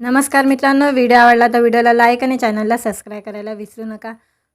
नमस्कार मित्रांनो व्हिडिओ आवडला तर व्हिडिओला लाईक आणि चॅनलला सबस्क्राईब करायला विसरू नका.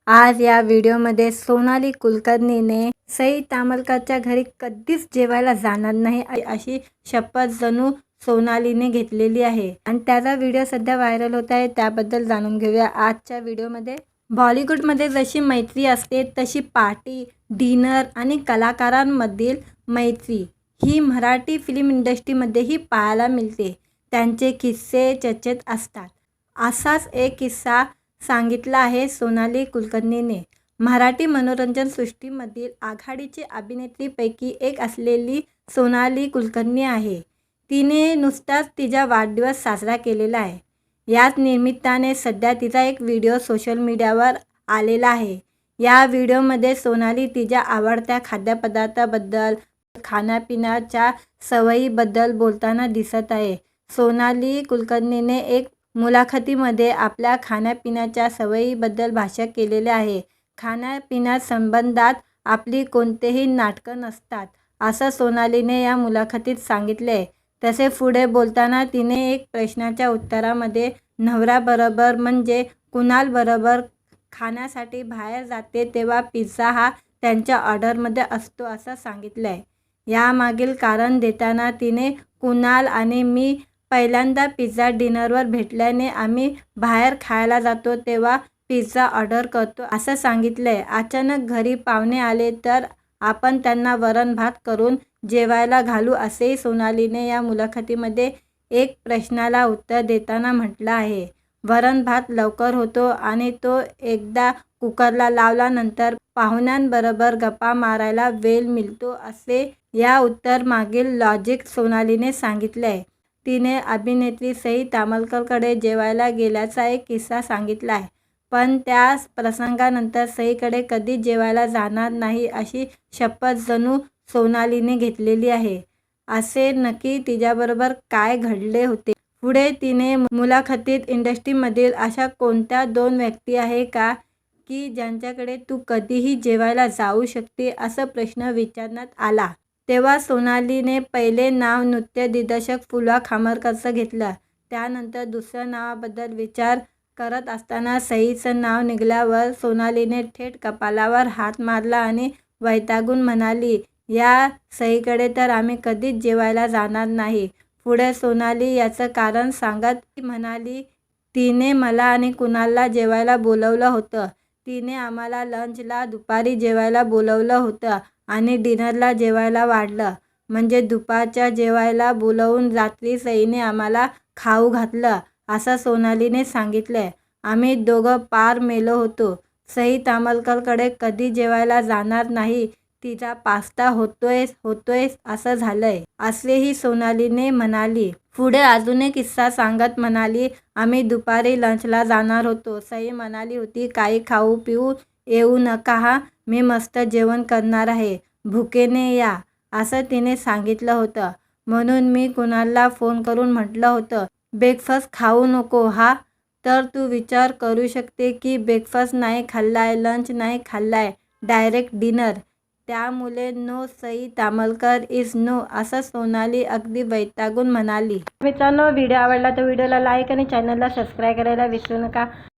आज या व्हिडिओमध्ये सोनाली कुलकर्णीने सई तामलकरच्या घरी कधीच जेवायला जाणार नाही अशी शपथ जणू सोनालीने घेतलेली आहे. आणि त्याचा व्हिडिओ सध्या व्हायरल होत आहे त्याबद्दल जाणून घेऊया आजच्या व्हिडिओमध्ये. बॉलिवूडमध्ये जशी मैत्री असते तशी पार्टी डिनर आणि कलाकारांमधील मैत्री ही मराठी फिल्म इंडस्ट्रीमध्येही पाहायला मिळते. त्यांचे किस्से चर्चेत असतात. असाच एक किस्सा सांगितला आहे सोनाली कुलकर्णीने. मराठी मनोरंजन सृष्टीमधील आघाडीची अभिनेत्रीपैकी एक असलेली सोनाली कुलकर्णी आहे. तिने नुसताच तिचा वाढदिवस साजरा केलेला आहे. याच निमित्ताने सध्या तिचा एक व्हिडिओ सोशल मीडियावर आलेला आहे. या व्हिडिओमध्ये सोनाली तिच्या आवडत्या खाद्यपदार्थाबद्दल खाण्यापिण्याच्या सवयीबद्दल बोलताना दिसत आहे. सोनाली कुलकर्णीने एक मुलाखतीमध्ये आपल्या खाण्यापिण्याच्या सवयीबद्दल भाष्य केलेले आहे. खाण्यापिण्या संबंधात आपली कोणतेही नाटकं नसतात असं सोनालीने या मुलाखतीत सांगितले. तसे पुढे बोलताना तिने एक प्रश्नाच्या उत्तरामध्ये नवऱ्याबरोबर म्हणजे कुणालबरोबर खाण्यासाठी बाहेर जाते तेव्हा पिझ्झा हा त्यांच्या ऑर्डरमध्ये असतो असं सांगितलं आहे यामागील कारण देताना तिने कुणाल आणि मी पहिल्यांदा पिझ्झा डिनरवर भेटल्याने आम्ही बाहेर खायला जातो तेव्हा पिझ्झा ऑर्डर करतो असं सांगितलं आहे अचानक घरी पाहुणे आले तर आपण त्यांना वरण भात करून जेवायला घालू असेही सोनालीने या मुलाखतीमध्ये एक प्रश्नाला उत्तर देताना म्हटलं आहे. वरण भात लवकर होतो आणि तो एकदा कुकरला लावल्यानंतर पाहुण्यांबरोबर गप्पा मारायला वेळ मिळतो असे या उत्तर मागील लॉजिक सोनालीने सांगितले आहे तिने अभिनेत्री सई तामलकरकडे जेवायला गेल्याचा एक किस्सा सांगितला आहे. पण त्या प्रसंगानंतर सईकडे कधीच जेवायला जाणार नाही अशी शपथ जणू सोनालीने घेतलेली आहे. असे नक्की तिच्याबरोबर काय घडले होते? पुढे तिने मुलाखतीत इंडस्ट्रीमधील अशा कोणत्या दोन व्यक्ती आहे का की ज्यांच्याकडे तू कधीही जेवायला जाऊ शकते असा प्रश्न विचारण्यात आला? तेव्हा सोनालीने पहिले नाव नृत्य दिग्दर्शक फुला खामरकरचं घेतलं. त्यानंतर दुसऱ्या नावाबद्दल विचार करत असताना सईचं नाव निघाल्यावर सोनालीने थेट कपालावर हात मारला आणि वैतागून म्हणाली या सईकडे तर आम्ही कधीच जेवायला जाणार नाही. पुढे सोनाली याचं कारण सांगत ती म्हणाली तिने मला आणि कुणाला जेवायला बोलवलं होतं. तिने आम्हाला लंचला दुपारी जेवायला बोलवलं होतं. आणि डिनरला जेवायला वाढलं. म्हणजे दुपारच्या जेवायला बोलवून रात्री सईने आम्हाला खाऊ घातलं असं सोनालीने सांगितलं. आम्ही दोघं पार मेलो होतो. सई तामलकरकडे कधी जेवायला जाणार नाही तिचा पास्ता होतोय होतोय असं झालंय असेही सोनालीने म्हणाली. पुढे अजून एक किस्सा सांगत म्हणाली आम्ही दुपारी लंचला जाणार होतो. सई म्हणाली होती काही खाऊ पिऊ येऊ नका हा. मी मस्त जेवण करणार आहे. भुकेने या असं तिने सांगितलं होतं. म्हणून मी कुणाला फोन करून म्हटलं होतं ब्रेकफास्ट खाऊ नको हा. तर तू विचार करू शकते की ब्रेकफास्ट नाही खाल्लाय लंच नाही खाल्लाय डायरेक्ट डिनर. त्यामुळे no Sai Tamalkar is no असं सोनाली अगदी वैतागून म्हणाली. मित्रांनो व्हिडिओ आवडला तर व्हिडिओला लाईक आणि चॅनलला सबस्क्राईब करायला विसरू नका.